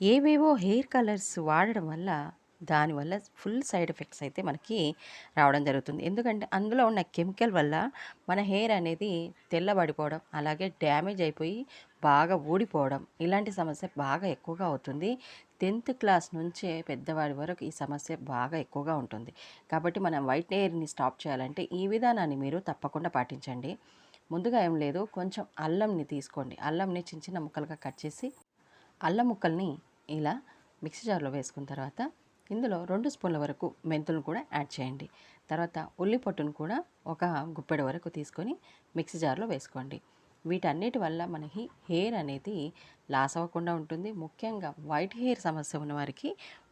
ఏవేవో hair colours వాడడం వల్ల దానివల్ల ఫుల్ సైడ్ ఎఫెక్ట్స్ అయితే మనకి రావడం జరుగుతుంది. ఎందుకంటే అందులో ఉన్న కెమికల్ వల్ల మన హెయిర్ అనేది తెల్లబడిపోవడం అలాగే డ్యామేజ్ అయిపోయి బాగా ఊడిపోవడం ఇలాంటి సమస్య బాగా ఎక్కువగా అవుతుంది. టెన్త్ క్లాస్ నుంచే పెద్దవాడి వరకు ఈ సమస్య బాగా ఎక్కువగా ఉంటుంది. కాబట్టి మనం వైట్ హెయిర్ని స్టాప్ చేయాలంటే ఈ విధానాన్ని మీరు తప్పకుండా పాటించండి. ముందుగా ఏం లేదు కొంచెం అల్లంని తీసుకోండి. అల్లంని చిన్న చిన్న ముక్కలుగా కట్ చేసి అల్లం ముక్కల్ని ఇలా మిక్సీ జార్లో వేసుకున్న తర్వాత ఇందులో రెండు స్పూన్ల వరకు మెంతులను కూడా యాడ్ చేయండి. తర్వాత ఉల్లి పొట్టును కూడా ఒక గుప్పెడు వరకు తీసుకొని మిక్సీ జార్లో వేసుకోండి. వీటన్నిటి వల్ల మనకి హెయిర్ అనేది లాస్ అవ్వకుండా ఉంటుంది. ముఖ్యంగా వైట్ హెయిర్ సమస్య ఉన్న వారికి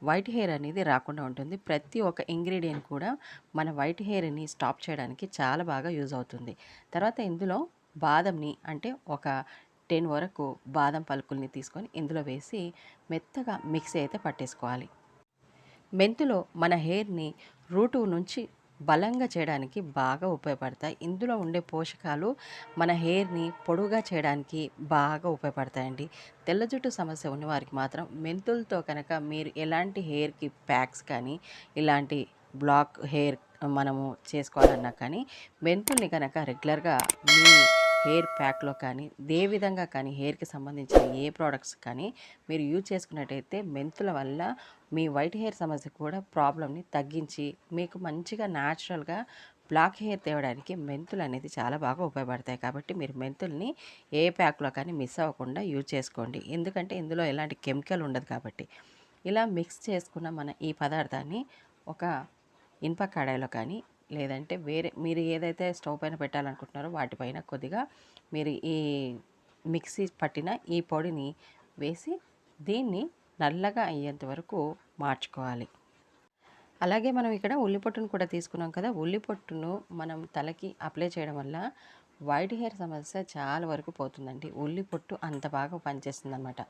వైట్ హెయిర్ అనేది రాకుండా ఉంటుంది. ప్రతి ఒక్క ఇంగ్రీడియంట్ కూడా మన వైట్ హెయిర్ని స్టాప్ చేయడానికి చాలా బాగా యూజ్ అవుతుంది. తర్వాత ఇందులో బాదంని అంటే ఒక టెన్ వరకు బాదం పలుకుల్ని తీసుకొని ఇందులో వేసి మెత్తగా మిక్సీ అయితే పట్టేసుకోవాలి. మెంతులో మన హెయిర్ని రూటు నుంచి బలంగా చేయడానికి బాగా ఉపయోగపడతాయి. ఇందులో ఉండే పోషకాలు మన హెయిర్ని పొడుగా చేయడానికి బాగా ఉపయోగపడతాయండి. తెల్ల జుట్టు సమస్య ఉన్నవారికి మాత్రం మెంతులతో కనుక మీరు ఎలాంటి హెయిర్కి ప్యాక్స్ కానీ ఇలాంటి బ్లాక్ హెయిర్ మనము చేసుకోవాలన్నా కానీ మెంతుల్ని కనుక రెగ్యులర్గా మీ హెయిర్ ప్యాక్లో కానీ ఏ విధంగా కానీ హెయిర్కి సంబంధించిన ఏ ప్రోడక్ట్స్ కానీ మీరు యూజ్ చేసుకున్నట్టయితే మెంతుల వల్ల మీ వైట్ హెయిర్ సమస్య కూడా ప్రాబ్లమ్ని తగ్గించి మీకు మంచిగా న్యాచురల్గా బ్లాక్ హెయిర్ తేవడానికి మెంతులు అనేది చాలా బాగా ఉపయోగపడతాయి. కాబట్టి మీరు మెంతుల్ని ఏ ప్యాక్లో కానీ మిస్ అవ్వకుండా యూజ్ చేసుకోండి. ఎందుకంటే ఇందులో ఎలాంటి కెమికల్ ఉండదు కాబట్టి. ఇలా మిక్స్ చేసుకున్న మన ఈ పదార్థాన్ని ఒక ఇనుప కడాయిలో కానీ లేదంటే వేరే మీరు ఏదైతే స్టవ్ పైన పెట్టాలనుకుంటున్నారో వాటిపైన కొద్దిగా మీరు ఈ మిక్సీ పట్టిన ఈ పొడిని వేసి దీన్ని నల్లగా అయ్యేంత వరకు మార్చుకోవాలి. అలాగే మనం ఇక్కడ ఉల్లిపొట్టును కూడా తీసుకున్నాం కదా ఉల్లిపొట్టును మనం తలకి అప్లై చేయడం వల్ల వైట్ హెయిర్ సమస్య చాలా వరకు పోతుందండి. ఉల్లిపొట్టు అంత బాగా పనిచేస్తుంది అనమాట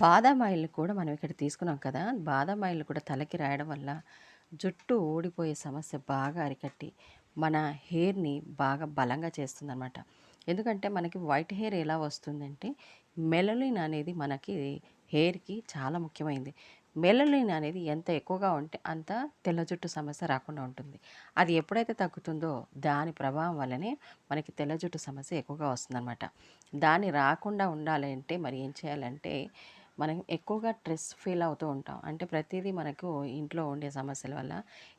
బాదం ఆయిల్ కూడా మనం ఇక్కడ తీసుకున్నాం కదా. బాదం ఆయిల్ కూడా తలకి రాయడం వల్ల జుట్టు ఊడిపోయే సమస్య బాగా అరికట్టి మన హెయిర్ని బాగా బలంగా చేస్తుందన్నమాట. ఎందుకంటే మనకి వైట్ హెయిర్ ఎలా వస్తుందంటే మెలలిన్ అనేది మనకి హెయిర్కి చాలా ముఖ్యమైనది మెలలిన్ అనేది ఎంత ఎక్కువగా ఉంటే అంత తెల్ల జుట్టు సమస్య రాకుండా ఉంటుంది. అది ఎప్పుడైతే తగ్గుతుందో దాని ప్రభావం వల్లనే మనకి తెల్ల జుట్టు సమస్య ఎక్కువగా వస్తుందన్నమాట. దాన్ని రాకుండా ఉండాలంటే మరి ఏం చేయాలంటే మనం ఎక్కువగా స్ట్రెస్ ఫీల్ అవుతూ ఉంటాం. అంటే ప్రతిదీ మనకు ఇంట్లో ఉండే సమస్యల వల్ల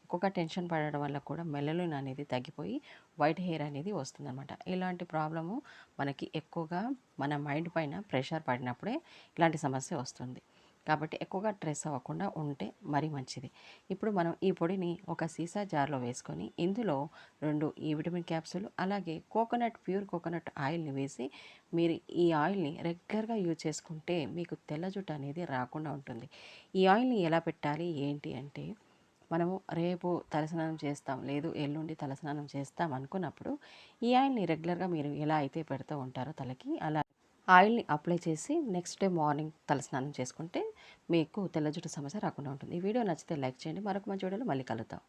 ఎక్కువగా టెన్షన్ పడడం వల్ల కూడా మెలలిన్ అనేది తగ్గిపోయి వైట్ హెయిర్ అనేది వస్తుందన్నమాట. ఇలాంటి ప్రాబ్లము మనకి ఎక్కువగా మన మైండ్ పైన ప్రెషర్ పడినప్పుడే ఇలాంటి సమస్య వస్తుంది. కాబట్టి ఎక్కువగా స్ట్రెస్ అవ్వకుండా ఉంటే మరి మంచిది. ఇప్పుడు మనం ఈ పొడిని ఒక సీసా జార్లో వేసుకొని ఇందులో రెండు ఈ విటమిన్ క్యాప్సూల్ అలాగే కోకోనట్ ప్యూర్ కోకోనట్ ఆయిల్ని వేసి మీరు ఈ ఆయిల్ని రెగ్యులర్గా యూజ్ చేసుకుంటే మీకు తెల్ల జుట్టు అనేది రాకుండా ఉంటుంది. ఈ ఆయిల్ని ఎలా పెట్టాలి? ఏంటి అంటే మనము రేపు తలస్నానం చేస్తాం లేదు ఎల్లుండి తలస్నానం చేస్తాం అనుకున్నప్పుడు ఈ ఆయిల్ని రెగ్యులర్గా మీరు ఎలా అయితే పెడుతూ ఉంటారో తలకి అలా ఆయిల్ని అప్లై చేసి నెక్స్ట్ డే మార్నింగ్ తలస్నానం చేసుకుంటే మీకు తెల్ల జుట్టు సమస్య రాకుండా ఉంటుంది. ఈ వీడియో నచ్చితే లైక్ చేయండి. మరొక మంచి వీడియోలో మళ్ళీ కలుద్దాం.